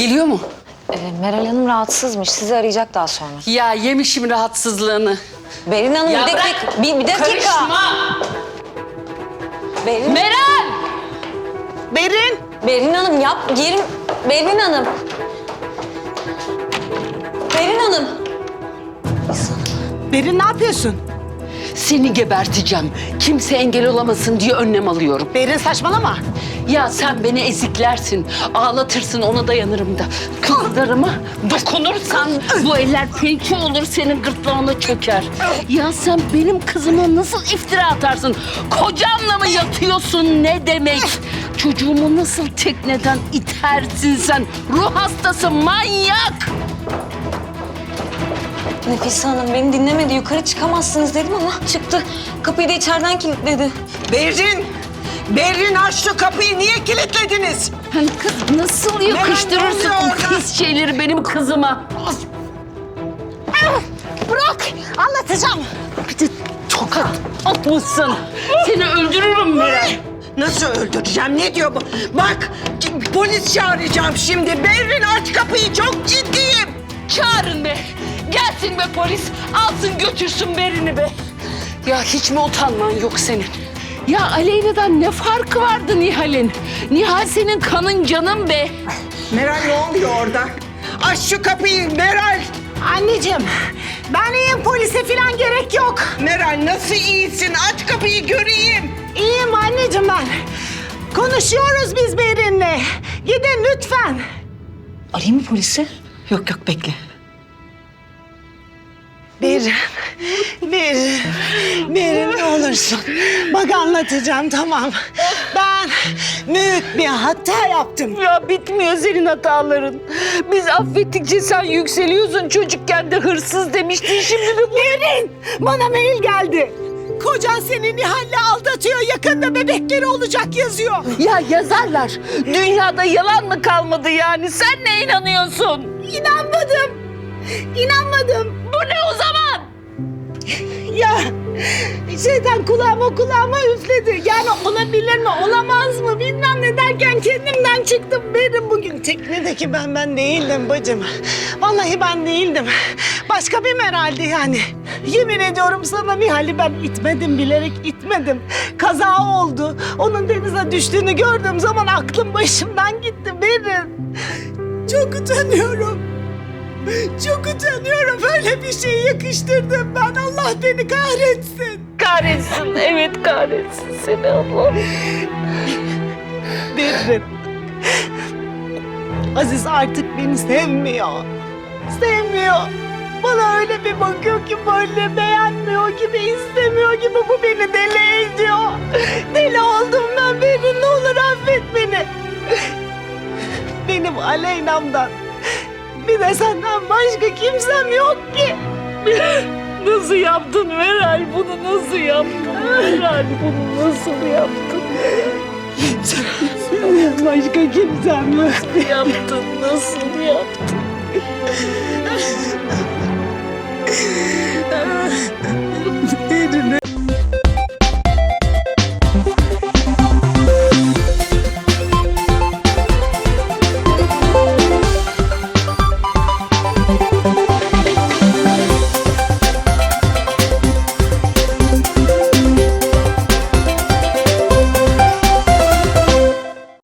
Geliyor mu? Ee, Meral Hanım rahatsızmış. Sizi arayacak daha sonra. Ya yemişim rahatsızlığını. Berin Hanım Ya bir bırak. dakika. Bir, bir dakika. Karışma. Berin, Meral! Berin! Berin Hanım yap. Girin. Berin Hanım. Berin Hanım. Berin ne yapıyorsun? Seni geberteceğim. Kimse engel olamasın diye önlem alıyorum. Berin saçmalama. Ya sen beni eziklersin, ağlatırsın ona dayanırım da. Kızlarıma dokunursan bu eller pençe olur senin gırtlağına çöker. Ya sen benim kızıma nasıl iftira atarsın? Kocanla mı yatıyorsun ne demek? Çocuğumu nasıl tekneden itersin sen? Ruh hastası manyak! Nefise Hanım beni dinlemedi. Yukarı çıkamazsınız dedim ama çıktı. Kapıyı da içeriden kilitledi. Berin! Berin aç şu kapıyı niye kilitlediniz? Hani kız nasıl yakıştırırsın oluyor o pis şeyleri benim kızıma? Bırak! Anlatacağım. Bir de tokat atmışsın. Seni öldürürüm Meral. Nasıl öldüreceğim? Ne diyor bu? Bak polis çağıracağım şimdi. Berin aç kapıyı çok ciddiyim. Çağırın be. Gelsin be polis. Alsın götürsün Berin'i be. Ya hiç mi utanman yok senin? Ya Aleyna'dan ne farkı vardı Nihal'in? Nihal senin kanın canın be. Meral ne oluyor orada? Aç şu kapıyı Meral. Anneciğim ben iyiyim polise falan gerek yok. Meral nasıl iyisin? Aç kapıyı göreyim. İyiyim anneciğim ben. Konuşuyoruz biz Berin'le. Gidin lütfen. Arayayım mı polisi? Yok yok bekle. Berin, Berin, Berin ne olursun. Bak anlatacağım tamam. Ben büyük bir hata yaptım. Ya bitmiyor senin hataların. Biz affettikçe sen yükseliyorsun. Çocukken de hırsız demiştin. Şimdi de Berin, bana mail geldi. Kocan seni Nihal'le aldatıyor. Yakında bebekleri olacak yazıyor. Ya yazarlar. Dünyada yalan mı kalmadı yani? Sen ne inanıyorsun? İnanmadım. İnanmadım. Bu ne o zaman? Ya şeytan kulağıma kulağıma üfledi. Yani olabilir mi olamaz mı bilmem ne derken kendimden çıktım. Benim bugün teknedeki ben ben değildim bacım. Vallahi ben değildim. Başka bir Meral'di yani. Yemin ediyorum sana Nihal'i ben itmedim bilerek itmedim. Kaza oldu. Onun denize düştüğünü gördüğüm zaman aklım başımdan gitti Berin. Çok utanıyorum. Çok utanıyorum. Böyle bir şey yakıştırdım ben. Allah beni kahretsin. Kahretsin, evet kahretsin seni Allah. Berrin. Aziz artık beni sevmiyor. Sevmiyor. Bana öyle bir bakıyor ki böyle beğenmiyor gibi, istemiyor gibi bu beni deli ediyor. Deli oldum ben Berrin ne olur affet beni. Benim Aleyna'mdan bir de senden başka kimsem yok ki. Nasıl yaptın Meral? Bunu nasıl yaptın? Meral bunu nasıl yaptın? Başka kimsem yok. Yaptın, nasıl yaptın?